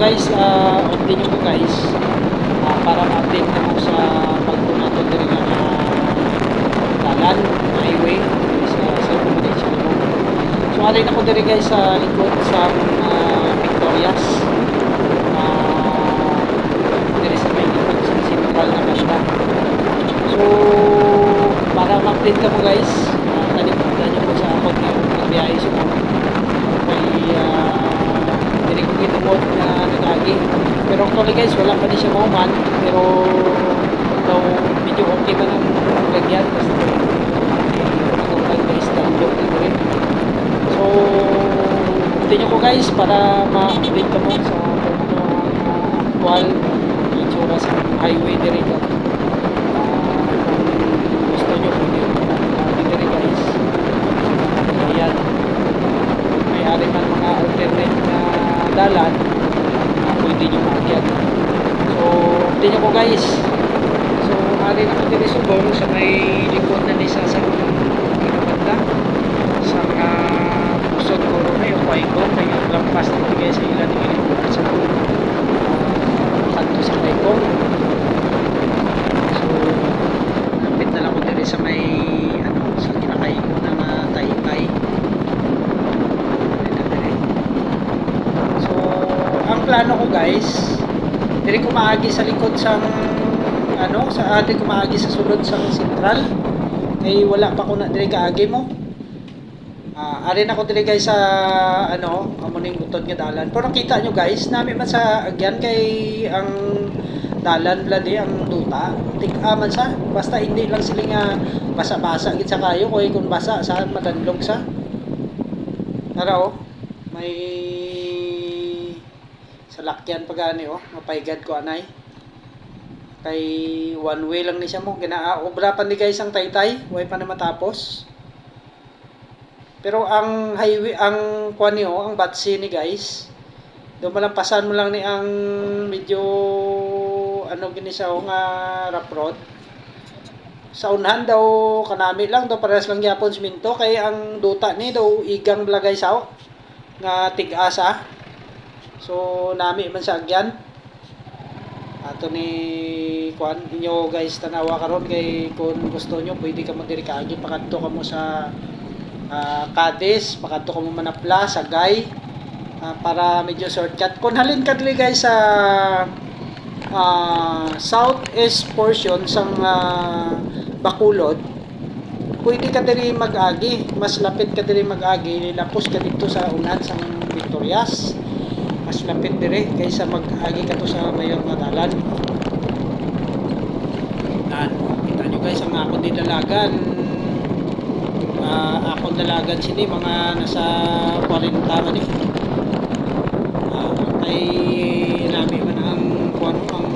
guys, uh, update nyo po guys. Ah, para ma-update na mo sa pagpunato din nga na dalan, highway, sa sa accommodation mo. So alin ako diri guys sa likod sa uh, Victorias. Ah, diri sa may likod sa central na Basta. So, para ma-update ka mo guys, uh, talipunta nyo po sa akot ngayon magbiyahe sa mo. May uh, gitumod na nagagi. Pero actually guys, wala pa din siya mauman. Pero daw medyo okay man ang lagyan. Basta lang guys, download na rin. So, nyo ko guys para ma-update ka mo sa ano ang uh, actual itsura sa highway dito. Kung gusto nyo pwede uh, dito rin guys ayan may ari man mga alternate na dalan na pwede nyo maakyat so update nyo guys. So ari na ko dito subong sa may likod na ni sa kinabanda. Sa mga pusod ko na yung Waiko kaya lampas dito guys sa ilan yung ilikod sa kanto sa Waiko So, lapit na lang ko dito sa may ano, sa kinakay ko ng uh, taykay. Dito, dito. So, ang plano ko guys, diri ko maagi sa likod sang ano, sa ate ko sa sulod sang sentral. Kay wala pa ko na diri kaagi mo. Ah, ari na ko diri guys sa ano, amo ning utod nga dalan. Pero nakita nyo guys, nami man sa agyan kay ang dalan bladi ang duta tig-aman sa basta hindi lang sila nga basa-basa gid sa kayo kay kung basa sa madanlog sa Tara oh may salakyan pagani oh. Mapaygad ko anay. Kay one way lang ni siya mo. Ginaobra pa ni guys ang taytay. Way pa na matapos. Pero ang highway ang kuan ni oh ang batsi ni guys do malampasan mo lang ni ang medyo ano gini nga rough road. Sa unahan daw kanami lang daw pares lang gyapon siminto kay ang duta ni daw igang blagay sao nga tig-asa so nami man sa agyan. Ato ni kuan inyo guys tanawa karon kay kung gusto nyo pwede ka mo diri kaagi pakadto ka mo sa ah, Cadiz pakadto ka mo manapla sa Gay. Ah, para medyo shortcut. Kung halin ka dili guys sa ah, southeast portion sang ah, Bacolod pwede ka diri mag-agi. Mas lapit ka diri mag-agi nilapos ka dito sa unan sang Victorias mas lapit diri kaysa mag-agi ka to sa mayor nga dalan. Nan kita nyo guys ang ako di dalagan. Ah, ako dalagan sini mga nasa 40 man eh. Ah, kay nami man ang kuan ang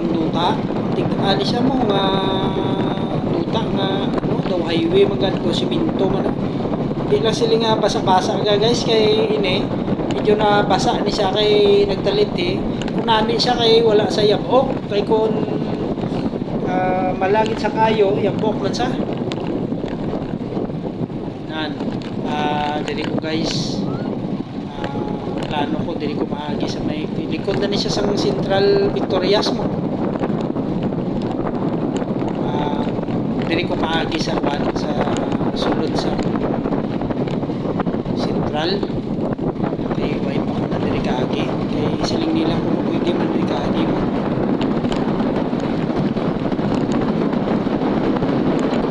ang duta. Tig ali siya mo nga duta nga ano daw highway magadto siminto man di lang sila nga basa-basa nga guys kay ini medyo na basa ni siya kay nagtalit eh. Kung nami siya kay wala sa yabok kay kung ah, malagit sa kayo yabok man sa? Nan ah diri ko guys ah, plano ko diri ko maagi sa may likod na ni siya sang Central Victorias mo. Ah diri ko maagi sa kwan sa sulod sa Central kay way pa ko na kaagi kay siling nila kung pwede man mo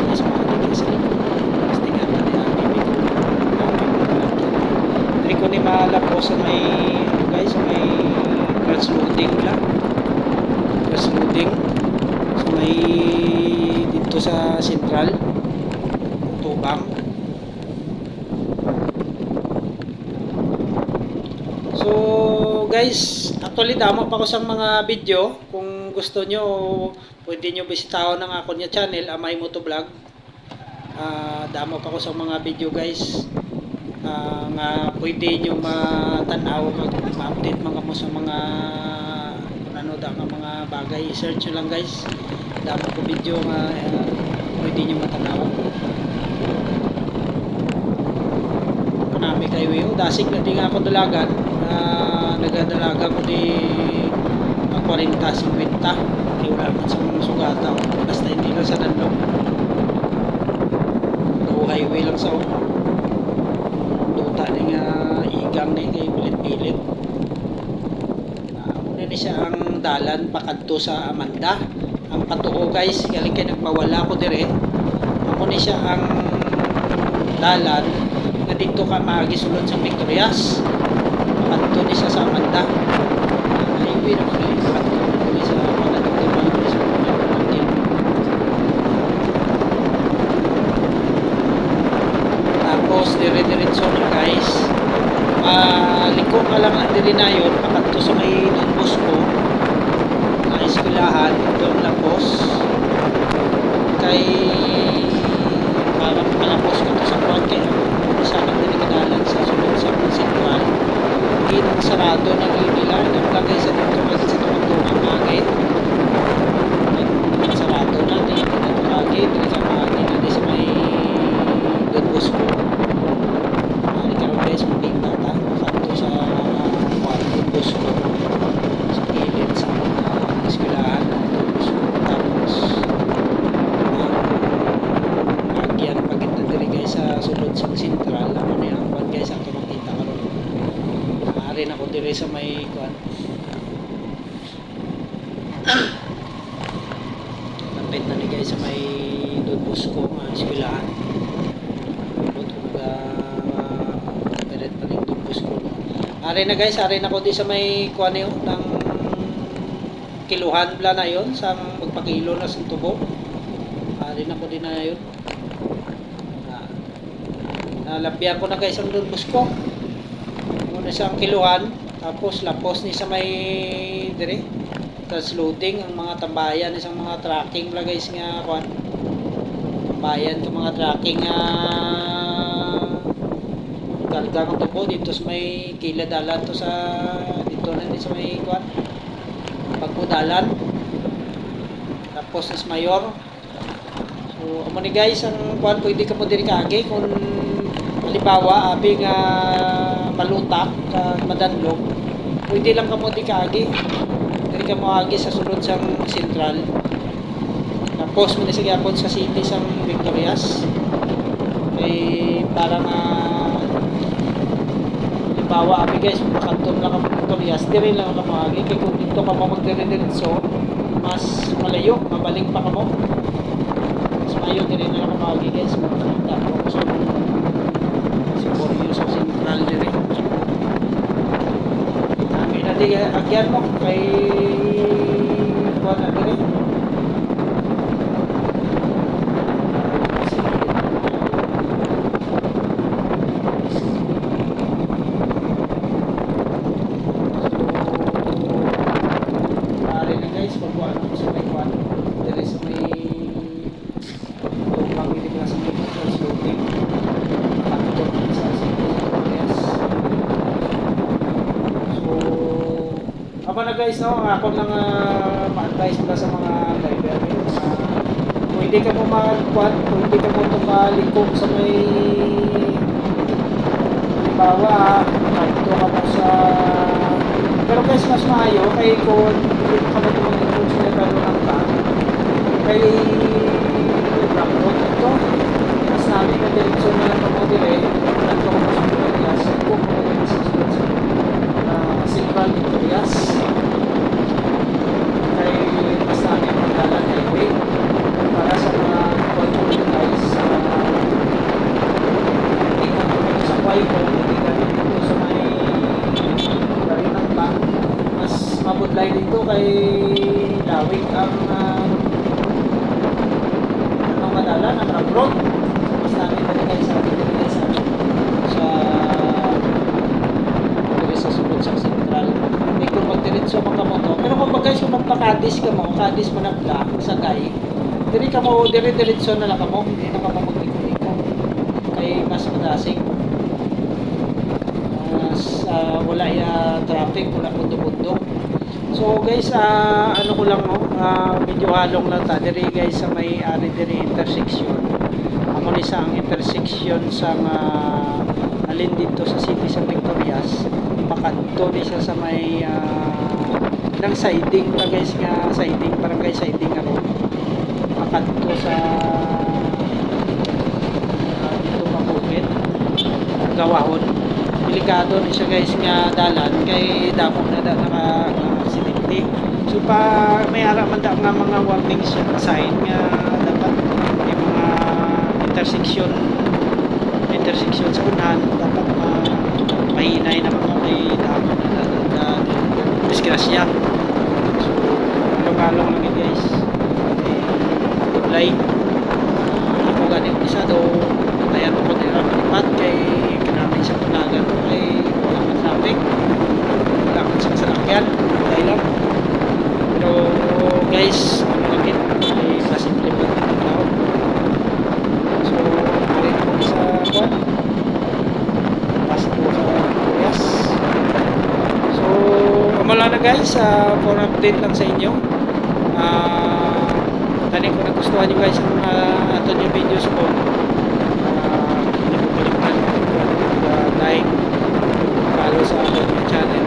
Mas maagi kay sa may, ano guys, sa may crossroading lang. Crossroading. Sa may, dito sa Central. Tubang. So, guys, actually damo pa ko sa mga video. Kung gusto nyo, pwede nyo bisitahin ang ako niya channel, Amay Moto Vlog. Ah, damo pa ko sa mga video guys. Ah, nga pwede nyo matanaw, mag- ma-update mga mo sa mga ano da mga bagay. I-search nyo lang guys. Damo ko video nga ah, pwede nyo matanaw. may highway o dasig na di nga ako dalagan na nagadalaga ko di uh, 40 50 kaya wala man sa mga sugata basta hindi lang sa dandong no highway lang sa duta ni nga igang ni kay pilit-pilit. Uh, una ni siya ang dalan pakadto sa Amanda. Ang patuo guys galing kay nagmawala ko dire. Ako ni siya ang dalan nga dito ka magisulod sa Victorias pakadto ni sa Amanda. Uh, highway naman guys pakadto ni sa pakadto ni sa Amanda tapos dire-diretso na guys. Ah liko ka lang ang diri na yun pakadto sa may Don Bosco. Na eskwelahan doon lapos. Kay parang kalapos ko to sa kwan kay isa nang dinigadalan sa sunod sa sentral ginang sarado na nila naglagay sa dito kasi sa tuwang mangay sarado na di dito lagi dito sa mangay na di sa may Don Bosco Ari karon guys makita ta sakto sa kwan Don Bosco sa gilid sa uh, eskwelahan ng Don Bosco tapos uh, agyan pagit na diri guys sa sulod sa sentral ano ni ang kwan guys ato makita karon Ari na ko diri sa may kwan Lapit na ni guys sa may Don Bosco nga eskwelahan Lord kung uh, diret pa rin Don Bosco Ari na guys, ari na ko di sa may kuan yun ng kiluhan bla na yun sa magpakilo na sa tubo. Ari na ko din na yun. Na, nalabyan ko na guys ang Don Bosco. Muna siyang kiluhan tapos lapos ni sa may dire transloading ang mga tambayan isang mga tracking bla guys nga kuan tambayan ko mga tracking nga karga ng tubo dito sa may kiladalan to sa dito na sa may kuan pagpudalan tapos sa mayor. So amo ni guys ang kuan pwede ka mo diri kaagi kung halimbawa abi nga malutak ka madanlog pwede lang ka mo di kaagi diri ka mo agi sa sulod sang sentral. Tapos mo ni sa sa city sang Victorias. Kay para nga halimbawa abi guys makantong lang ka Victorias diri lang ka maagi kay kung dito ka mo magdire-diretso mas malayo mabalik pa ka mo. Mas mayo diri na lang ka maagi guys. Makakita mo sa siguro yun sa central diri Kami na di agyan mo kay kuha na diri Pare na guys, pagkuha na ko sa may kuha. Dere sa may lumang hindi ko na sa may transloading. Takot sa Yes. So, ako na guys, no, ako nang uh, ma-advise mula sa mga driver. Uh, pwede ka mo mag-quad, pwede ka mo tumalikog sa may halimbawa, kahit ka mo sa pero guys, mas maayo kay kung hindi ka mo tumalikog sa level ng tank kay Black Road ito mas namin na direksyon na lang mo dire at kung mo sa Pilipinas kung din sa uh, Central Victorias kay mas namin magdalan highway para sa mga control guys sa tingnan ko dito sa Quaiko hindi kami dito sa may galing ng tank mas mabudlay dito kay Lawig ang uh, ano madala ng rock road mas namin talaga sa atin talaga sa sa dito sa sulod sa sentral hindi ko magdiretso mga moto pero kung magpakadis ka mo kadis mo na black sa gay diri ka mo diri diretso na lang ka mo hindi na ka. Mo magliko-liko kay mas madasig mas ah, wala ya traffic wala pundo-pundo So guys, ah, ano ko lang no, ah, medyo halong lang ta. Diri guys sa may ari diri intersection. Amo ni sa ang intersection sa uh, halin dito sa City San Victorias. Pakanto ni siya sa may ah, ng siding na guys nga siding barangay siding ako pakanto sa uh, dito mabukit gawahon. Delikado ni siya guys nga dalan kay damo na da naka aksidente so pa may ara man da nga mga warning sign nga dapat may mga intersection intersection sa unahan dapat ma mahinay na mga may damo na na, na, na disgrasya. So lumalong yun, guys. Light ako ganit isa do tayan ko nila malipat kay kinamin sa tunagan ko kay wala man traffic wala man sa sasakyan dahil lang pero guys ano lang yun may masimple pa ang tao so rin ko sa kwan pasok ko sa Victorias so wala na ah, for update lang sa inyo ah Kani kung nagustuhan nyo guys ang mga ato nyo videos ko, uh, hindi ko kalimutan mag-like, follow sa akin yung channel.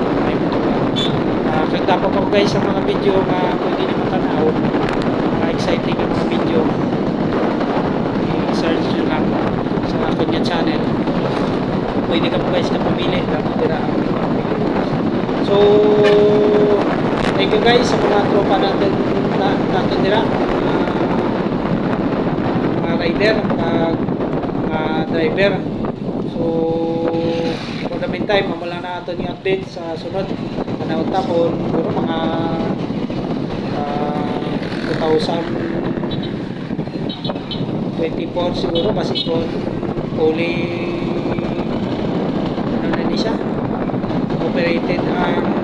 Uh, kagdapa ko guys ang mga video nga pwede nyo matanaw, mga exciting yung mga video, uh, i-search nyo lang sa akin yung channel. Pwede ka po guys na pumili, pumili. So, thank you guys sa mga tropa natin na, natin nila. Mga rider mga, mga driver. So for the meantime mamala na ito yung update sa sunod. Panahon tapon siguro mga uh, 2024 siguro kasi kung fully ano na ni siya operated ang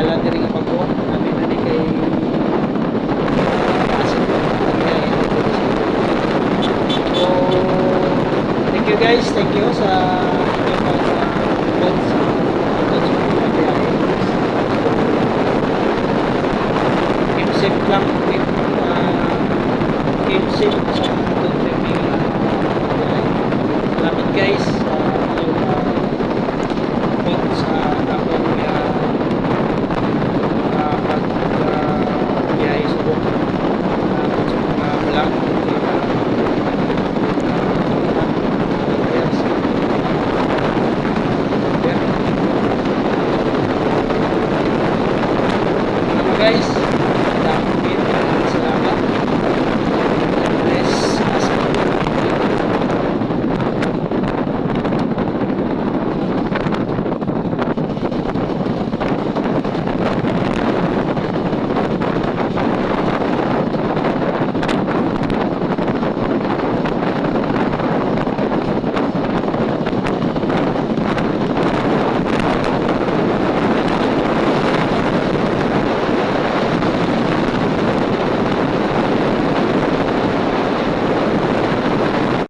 na rin ang pagbuo namin na ni kay So, thank you guys. Thank you sa inyong pag-upload sa. Keep safe lang. Keep, uh. Salamat guys.